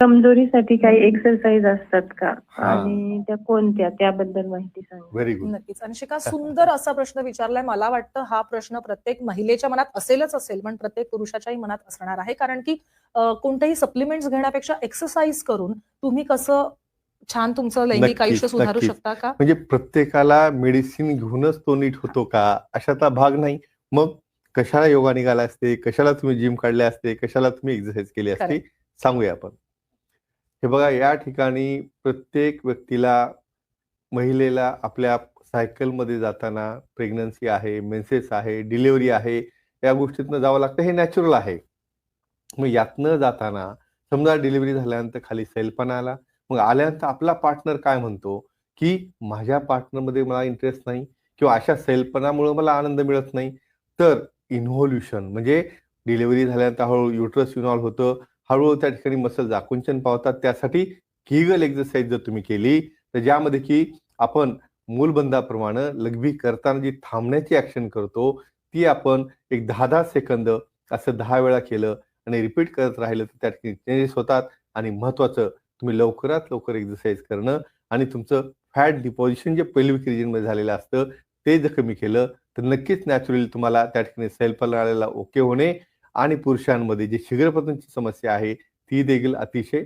कमजोरीसाठी काही एक्सरसाइज असतात का? हा. आणि त्या कोणत्या? त्याबद्दल माहिती सांगा. व्हेरी गुड नक्कीच. आणि शिका सुंदर असा प्रश्न विचारलाय. मला वाटतं हा प्रश्न प्रत्येक महिलेच्या मनात असेलच असेल पण प्रत्येक पुरुषाच्याही मनात असणार आहे. कारण की अं, कोणतेही सप्लिमेंट्स घेण्यापेक्षा एक्सरसाइज करून तुम्ही कसं छान तुमचं लैंगिक नक्कीच, आयुष्य सुधारू नक्कीच. शकता का? म्हणजे प्रत्येकाला मेडिसिन घेऊनच तो नीट होतो का? अशातला भाग नाही. मग कशाला योगा निघाला असते? कशाला तुम्ही जिम काढले असते? कशाला तुम्ही एक्सरसाइज केली असते? Correct. सांगूया आपण. हे बघा या ठिकाणी प्रत्येक व्यक्तीला महिलेला आपल्या सायकलमध्ये जाताना प्रेग्नन्सी आहे मेन्सेस आहे डिलिव्हरी आहे या गोष्टीतनं जावं लागतं हे नॅचरल आहे. मग यातनं जाताना समजा डिलिव्हरी झाल्यानंतर खाली सैलपणा आला मग आल्यानंतर आपला पार्टनर काय म्हणतो? की माझ्या पार्टनरमध्ये मला इंटरेस्ट नाही किंवा अशा सैलपणामुळे मला आनंद मिळत नाही. तर इन्व्होल्युशन म्हणजे डिलिव्हरी झाल्यानंतर हळूहळू युट्रस इन्व्हॉल्व होतं हळूहळू त्या ठिकाणी मसल आकुंचन पावतात. त्यासाठी किगल एक्झरसाइज जर तुम्ही केली तर ज्यामध्ये की आपण मूलबंधाप्रमाणे लघवी करताना जी थांबण्याची ऍक्शन करतो ती आपण एक दहा दहा सेकंद असं दहा वेळा केलं आणि रिपीट करत राहिलं तर त्या ठिकाणी चेंजेस होतात आणि महत्वाचं तुम्ही लवकरात लवकर एक्झरसाइज करणं आणि तुमचं फॅट डिपॉझिशन जे पेल्विक रिजनमध्ये झालेलं असतं ते जर कमी केलं तर नक्कीच नॅचरली तुम्हाला त्या ठिकाणी सेल्फ ओके होणे आणि पुरुषांमध्ये जी शीघ्रपतनची समस्या आहे ती देखील अतिशय